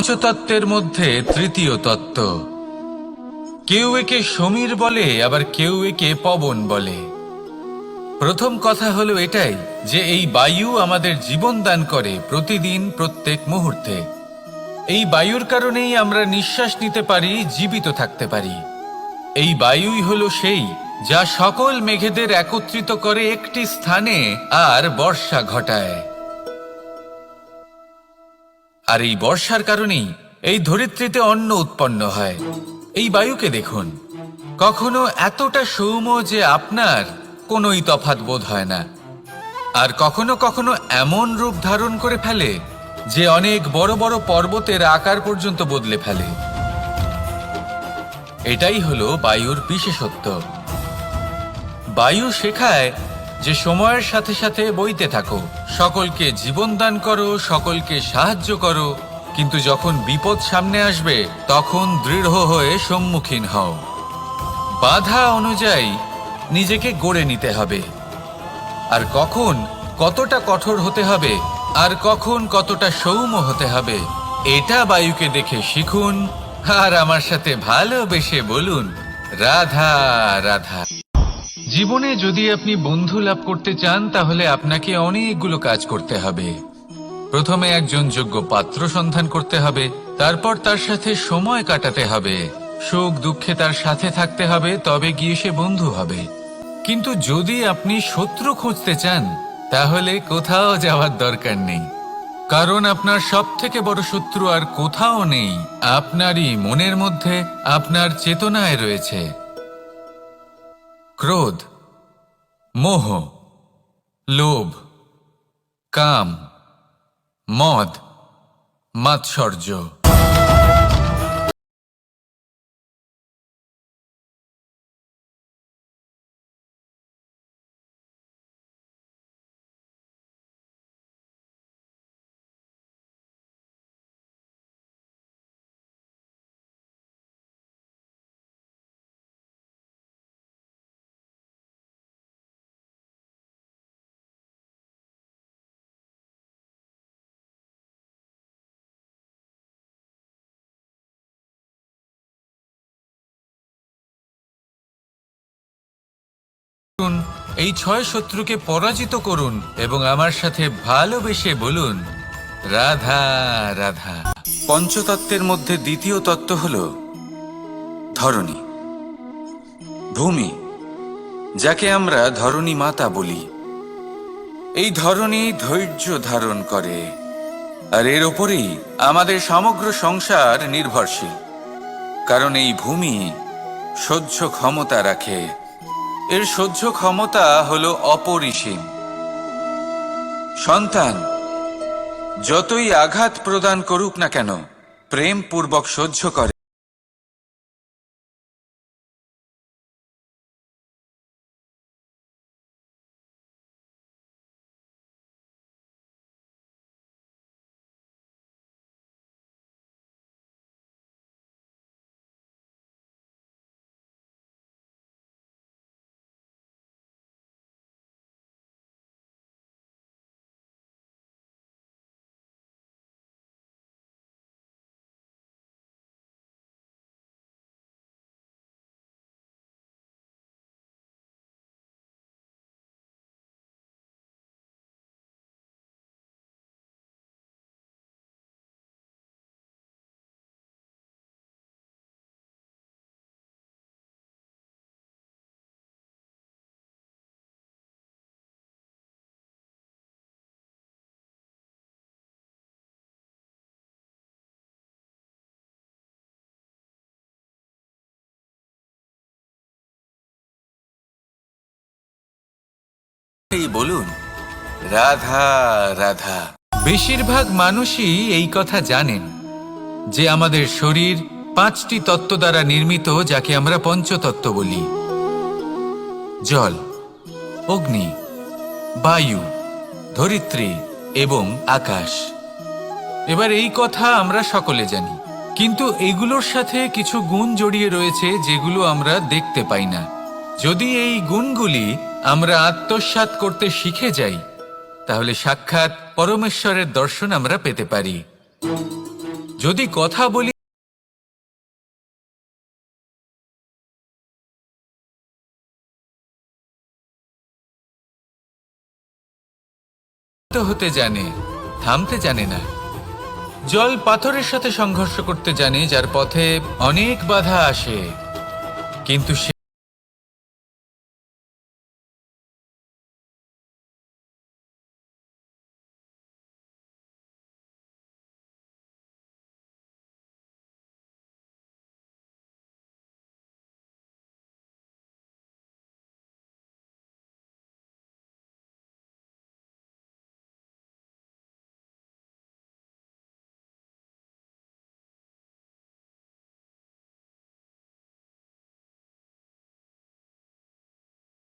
পঞ্চতত্ত্বের মধ্যে তৃতীয় তত্ত্ব। কেউ একে সমীর বলে, আবার কেউ একে পবন বলে। প্রথম কথা হলো এটাই, যে এই বায়ু আমাদের জীবন দান করে প্রতিদিন, প্রত্যেক মুহূর্তে। এই বায়ুর কারণেই আমরা নিঃশ্বাস নিতে পারি, জীবিত থাকতে পারি। এই বায়ুই হলো সেই, যা সকল মেঘেদের একত্রিত করে একটি স্থানে আর বর্ষা ঘটায়। আর এই বর্ষার কারণেই এই ধরিত্রীতে অন্ন উৎপন্ন হয়। এই বায়ুকে দেখুন। কখনো এতটা সৌম্য যে আপনার কোনোই তফাৎ বোধ হয় না। আর কখনো কখনো এমন রূপ ধারণ করে ফেলে যে অনেক বড় বড় পর্বতের আকার পর্যন্ত বদলে ফেলে। এটাই হলো বায়ুর বিশেষত্ব। বায়ু শেখায় যে সময়ের সাথে সাথে বইতে থাকো, সকলকে জীবন দান করো, সকলকে সাহায্য করো, কিন্তু যখন বিপদ সামনে আসবে, তখন দৃঢ় হয়ে সম্মুখীন হও। বাধা অনুযায়ী নিজেকে গড়ে নিতে হবে। আর কখন কতটা কঠোর হতে হবে, আর কখন কতটা সৌম্য হতে হবে, এটা বায়ুকে দেখে শিখুন, আর আমার সাথে ভালোবেসে বলুন, রাধা রাধা। জীবনে যদি আপনি বন্ধু লাভ করতে চান, তাহলে আপনাকে অনেকগুলো কাজ করতে হবে। প্রথমে একজন যোগ্য পাত্র সন্ধান করতে হবে, তারপর তার সাথে সময় কাটাতে হবে। সুখ, দুঃখে তার সাথে থাকতে হবে, তবে গিয়ে সে বন্ধু হবে। কিন্তু যদি আপনি শত্রু খুঁজতে চান, তাহলে কোথাও যাওয়ার দরকার নেই। কারণ আপনার সব থেকে বড় শত্রু আর কোথাও নেই। আপনারই মনের মধ্যে আপনার চেতনায় রয়েছে। ক্রোধ মোহ লোভ কাম মদ মাৎসর্য। এই ছয় শত্রুকে পরাজিত করুন এবং আমার সাথে ভালোবেসে বলুন, রাধা রাধা। পঞ্চতত্ত্বের মধ্যে দ্বিতীয় তত্ত্ব হল ধরণী। ভূমি, যাকে আমরা ধরণী মাতা বলি। এই ধরণী ধৈর্য ধারণ করে, আর এর ওপরেই আমাদের সমগ্র সংসার নির্ভরশীল। কারণ এই ভূমি সহ্য ক্ষমতা রাখে এর সহ্য ক্ষমতা হল অপরিসীম। সন্তান, যতই আঘাত প্রদান করুক না কেন, প্রেম পূর্বক সহ্য করে। এই বলুন। রাধা রাধা। বেশিরভাগ মানুষই এই কথা জানেন যে আমাদের শরীর পাঁচটি তত্ত্ব দ্বারা নির্মিত যাকে আমরা পঞ্চতত্ত্ব বলি। জল, অগ্নি, বায়ু, ধরিত্রী এবং আকাশ। এবার এই কথা আমরা সকলে জানি, কিন্তু এগুলোর সাথে কিছু গুণ জড়িয়ে রয়েছে যেগুলো আমরা দেখতে পাই না। যদি এই গুণগুলি আমরা আত্মসাৎ করতে শিখে যাই, তাহলে সাক্ষাৎ পরমেশ্বরের দর্শন আমরা পেতে পারি। যদি কথা বলি হতে জানে, থামতে জানে না। জল পাথরের সাথে সংঘর্ষ করতে জানে, যার পথে অনেক বাধা আসে। কিন্তু সে